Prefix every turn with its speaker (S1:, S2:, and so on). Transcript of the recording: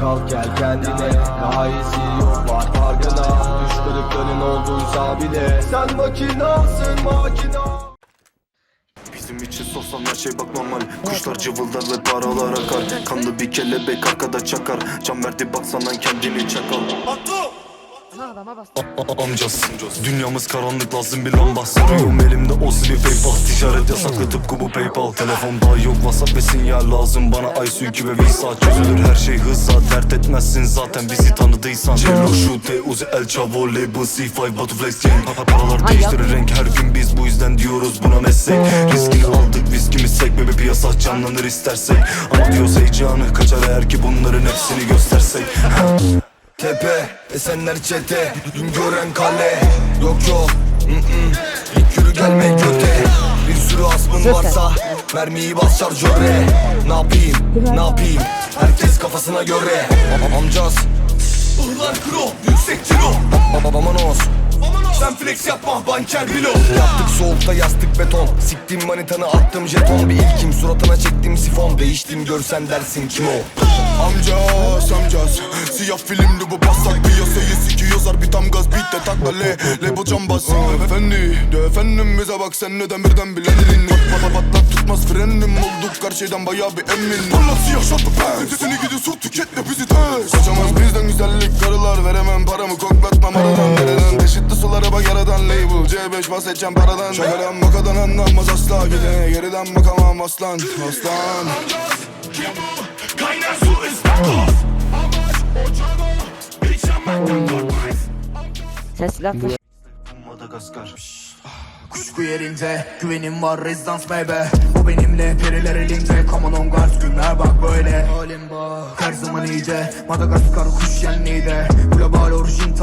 S1: Kalk gel kendine. Daha iyisi yok var farkına. Düş kırıkların olduysa bile Sen makinasın makina.
S2: Bizim için sorsan her şey bak normal Kuşlar cıvıldar ve paralar akar. Kanlı bir kelebek arkada çakar. Can verdi baksana kendini çakal A- a- Amcas Dünyamız karanlık lazım bir lamba. Sarıyorum elimde o sili paypal. Ticaret yasaklı tıpkı bu paypal Telefonda yok whatsapp ve sinyal lazım. Bana sülkü ve visa Çözülür. Her şey hızla Dert etmezsin. Zaten bizi tanıdıysan. Cello şute uzi el chavo label C5 Batu flex gang Pa- Paralar değiştirir. renk her gün biz bu yüzden diyoruz buna meslek. Riskini aldık viskimiz sek. Bebe piyasa canlanır istersek. Ama diyoruz heyecanı kaçar eğer ki bunların hepsini göstersek
S3: Tepe, esenler çete. Gün gören kale. Yok yok. Mm-mm. İlk yürü gelme göte. Bir sürü asmın varsa Mermiyi bas şarjöre Ne yapayım, ne yapayım? Herkes kafasına göre. Am- Amcaz. Ihlar kro, yüksek kilo Sen flex yapma banker bilo. Yaptık soğukta yastık beton. Siktim manitanı attım jeton. Bir ilkim suratına çektim sifon. Değiştim görsen dersin kim o?
S4: Amcas amcas. Siyah filmli bu pasak Piyasayı sikiyor zar bir tam gaz Beat de takla le Label cambaz Efendi de efendimize bak sen neden birden bilenin Pat pat pat patlat tutmaz frenim. Olduk her şeyden bayağı bir emin Parlat siyah şatlı ben. Seni gidi sur tüketle bizi tez Kaçamaz bizden güzellik karılar Veremem. Paramı koklatmam label C5 bahsedeceğim paradan. Şakadan makadan anlanmaz asla. Gidene geriden bakamam aslan. Aslan.
S5: Kaynar su ıstakoz Amaç ocağına Bir çamaktan korkmayız
S6: Ses taşı.
S2: Madagaskar.
S7: Kuşku yerinde güvenim var rezidans bebe O benimle periler elinde. Come on guard günler bak böyle. Halim bak. Her zaman iyice Madagaskar kuş yenliği de. Global orijin